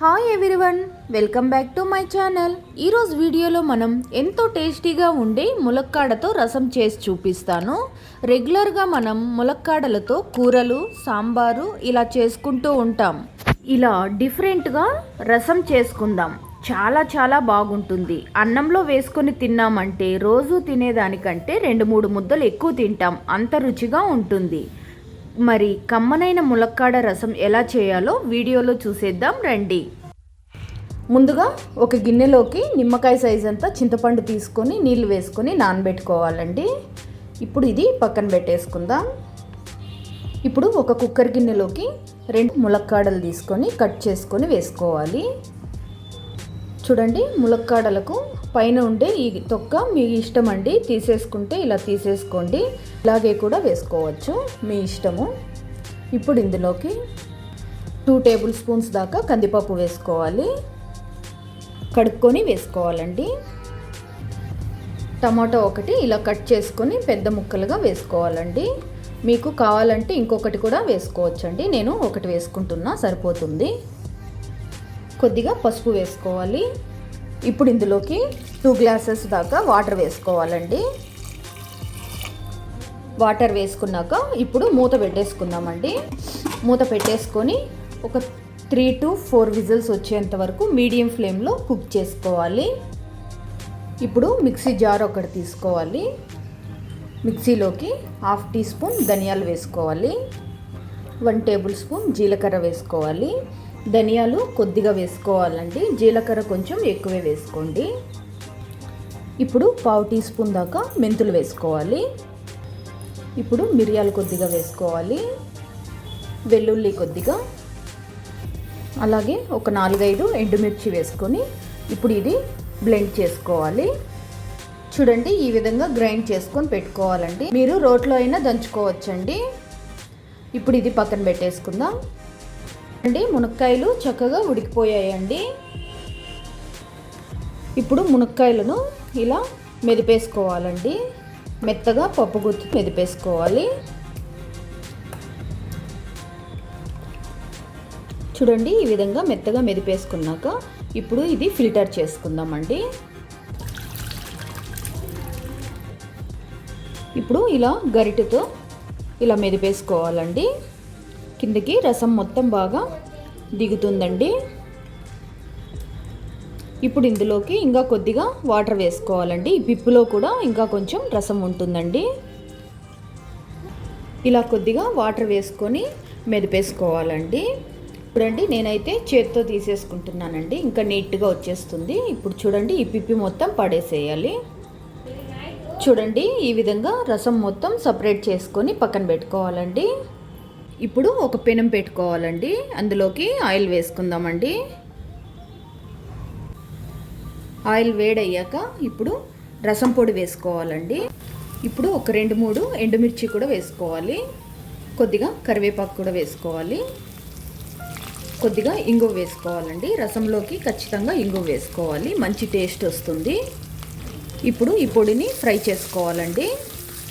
Hi everyone welcome back to my channel ఈరోజు వీడియోలో మనం ఎంతో టేస్టీగా ఉండే ములక్కాడతో రసం చేసి చూపిస్తాను. రెగ్యులర్గా మనం ములక్కాడలతో కూరలు సాంబారు ఇలా చేసుకుంటూ ఉంటాం. ఇలా డిఫరెంట్గా రసం చేసుకుందాం. చాలా చాలా బాగుంటుంది. అన్నంలో వేసుకొని తిన్నామంటే రోజు తినేదానికంటే రెండు మూడు ముద్దలు ఎక్కువ తింటాం. అంత రుచిగా ఉంటుంది. మరి కమ్మనైన ములక్కాడ రసం ఎలా చేయాలో వీడియోలో చూసేద్దాం రండి. ముందుగా ఒక గిన్నెలోకి నిమ్మకాయ సైజ్ అంతా చింతపండు తీసుకొని నీళ్ళు వేసుకొని నానబెట్టుకోవాలండి. ఇప్పుడు ఇది పక్కన పెట్టేసుకుందాం. ఇప్పుడు ఒక కుక్కర్ గిన్నెలోకి రెండు ములక్కాడలు తీసుకొని కట్ చేసుకొని వేసుకోవాలి. చూడండి ములక్కాడలకు పైన ఉండే ఈ తొక్క మీ ఇష్టం అండి తీసేసుకుంటే ఇలా తీసేసుకోండి. ఇలాగే కూడా వేసుకోవచ్చు మీ ఇష్టము. ఇప్పుడు ఇందులోకి టూ టేబుల్ స్పూన్స్ దాకా కందిపప్పు వేసుకోవాలి. కడుక్కొని వేసుకోవాలండి. టమాటో ఒకటి ఇలా కట్ చేసుకొని పెద్ద ముక్కలుగా వేసుకోవాలండి. మీకు కావాలంటే ఇంకొకటి కూడా వేసుకోవచ్చండి. నేను ఒకటి వేసుకుంటున్నా సరిపోతుంది. కొద్దిగా పసుపు వేసుకోవాలి. ఇప్పుడు ఇందులోకి టూ గ్లాసెస్ దాకా వాటర్ వేసుకోవాలండి. వాటర్ వేసుకున్నాక ఇప్పుడు మూత పెట్టేసుకుందామండి. మూత పెట్టేసుకొని ఒక త్రీ టు ఫోర్ విజిల్స్ వచ్చేంత వరకు మీడియం ఫ్లేమ్లో కుక్ చేసుకోవాలి. ఇప్పుడు మిక్సీ జార్ ఒకటి తీసుకోవాలి. మిక్సీలోకి హాఫ్ టీ స్పూన్ ధనియాలు వేసుకోవాలి. వన్ టేబుల్ స్పూన్ జీలకర్ర వేసుకోవాలి. ధనియాలు కొద్దిగా వేసుకోవాలండి. జీలకర్ర కొంచెం ఎక్కువే వేసుకోండి. ఇప్పుడు పావు టీ స్పూన్ దాకా మెంతులు వేసుకోవాలి. ఇప్పుడు మిరియాలు కొద్దిగా వేసుకోవాలి. వెల్లుల్లి కొద్దిగా. అలాగే ఒక నాలుగైదు ఎండుమిర్చి వేసుకొని ఇప్పుడు ఇది బ్లెండ్ చేసుకోవాలి. చూడండి ఈ విధంగా గ్రైండ్ చేసుకొని పెట్టుకోవాలండి. మీరు రోట్లో అయినా దంచుకోవచ్చండి. ఇప్పుడు ఇది పక్కన పెట్టేసుకుందాం. అండి మునక్కాయలు చక్కగా ఉడికిపోయాయండి. ఇప్పుడు మునక్కాయలను ఇలా మెదిపేసుకోవాలండి. మెత్తగా పప్పు గుత్తి మెదిపేసుకోవాలి. చూడండి ఈ విధంగా మెత్తగా మెదిపేసుకున్నాక ఇప్పుడు ఇది ఫిల్టర్ చేసుకుందామండి. ఇప్పుడు ఇలా గరిటెతో ఇలా మెదిపేసుకోవాలండి. కిందకి రసం మొత్తం బాగా దిగుతుందండి. ఇప్పుడు ఇందులోకి ఇంకా కొద్దిగా వాటర్ వేసుకోవాలండి. ఈ పిప్పులో కూడా ఇంకా కొంచెం రసం ఉంటుందండి. ఇలా కొద్దిగా వాటర్ వేసుకొని మెదిపేసుకోవాలండి. చూడండి నేనైతే చేత్తో తీసేసుకుంటున్నానండి. ఇంకా నీట్గా వచ్చేస్తుంది. ఇప్పుడు చూడండి ఈ పిప్పి మొత్తం పడేసేయాలి. చూడండి ఈ విధంగా రసం మొత్తం సపరేట్ చేసుకొని పక్కన పెట్టుకోవాలండి. ఇప్పుడు ఒక పెనం పెట్టుకోవాలండి. అందులోకి ఆయిల్ వేసుకుందామండి. ఆయిల్ వేడయ్యాక ఇప్పుడు రసం పొడి వేసుకోవాలండి. ఇప్పుడు ఒక రెండు మూడు ఎండుమిర్చి కూడా వేసుకోవాలి. కొద్దిగా కరివేపాకు కూడా వేసుకోవాలి. కొద్దిగా ఇంగువ వేసుకోవాలండి. రసంలోకి ఖచ్చితంగా ఇంగువ వేసుకోవాలి. మంచి టేస్ట్ వస్తుంది. ఇప్పుడు ఈ పొడిని ఫ్రై చేసుకోవాలండి.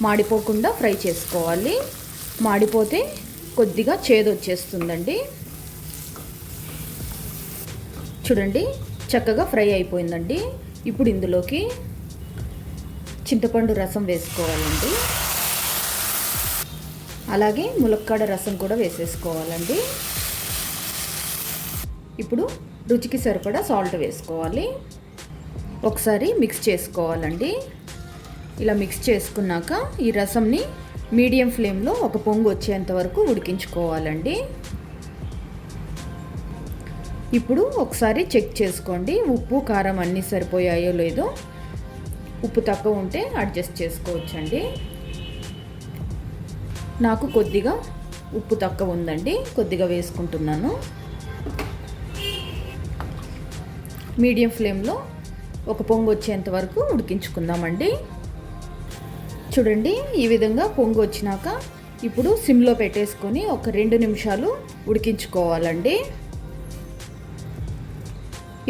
మాడిపోకుండా ఫ్రై చేసుకోవాలి. మాడిపోతే కొద్దిగా చేదు వచ్చేస్తుందండి. చూడండి చక్కగా ఫ్రై అయిపోయిందండి. ఇప్పుడు ఇందులోకి చింతపండు రసం వేసుకోవాలండి. అలాగే ములక్కాడ రసం కూడా వేసేసుకోవాలండి. ఇప్పుడు రుచికి సరిపడా సాల్ట్ వేసుకోవాలి. ఒకసారి మిక్స్ చేసుకోవాలండి. ఇలా మిక్స్ చేసుకున్నాక ఈ రసంని మీడియం ఫ్లేమ్లో ఒక పొంగు వచ్చేంత వరకు ఉడికించుకోవాలండి. ఇప్పుడు ఒకసారి చెక్ చేసుకోండి ఉప్పు కారం అన్నీ సరిపోయాయో లేదో. ఉప్పు తక్కువ ఉంటే అడ్జస్ట్ చేసుకోవచ్చండి. నాకు కొద్దిగా ఉప్పు తక్కువ ఉందండి కొద్దిగా వేసుకుంటున్నాను. మీడియం ఫ్లేమ్లో ఒక పొంగు వచ్చేంత వరకు ఉడికించుకుందామండి. చూడండి ఈ విధంగా పొంగు వచ్చినాక ఇప్పుడు సిమ్లో పెట్టేసుకొని ఒక రెండు నిమిషాలు ఉడికించుకోవాలండి.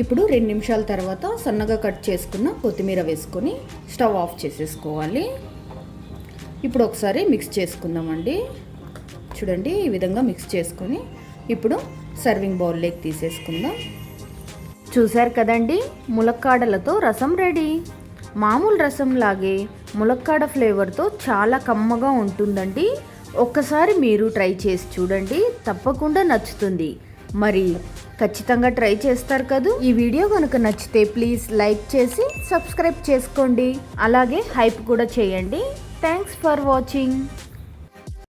ఇప్పుడు రెండు నిమిషాల తర్వాత సన్నగా కట్ చేసుకున్న కొత్తిమీర వేసుకొని స్టవ్ ఆఫ్ చేసేసుకోవాలి. ఇప్పుడు ఒకసారి మిక్స్ చేసుకుందామండి. చూడండి ఈ విధంగా మిక్స్ చేసుకొని ఇప్పుడు సర్వింగ్ బౌల్లోకి తీసేసుకుందాం. చూశారు కదండి ములక్కాడలతో రసం రెడీ. మామూలు రసంలాగే ములక్కాడ ఫ్లేవర్తో చాలా కమ్మగా ఉంటుందండి. ఒక్కసారి మీరు ట్రై చేసి చూడండి తప్పకుండా నచ్చుతుంది. మరి ఖచ్చితంగా ట్రై చేస్తారు కదూ? ఈ వీడియో కనుక నచ్చితే ప్లీజ్ లైక్ చేసి సబ్స్క్రైబ్ చేసుకోండి. అలాగే హైప్ కూడా చేయండి. Thanks for watching.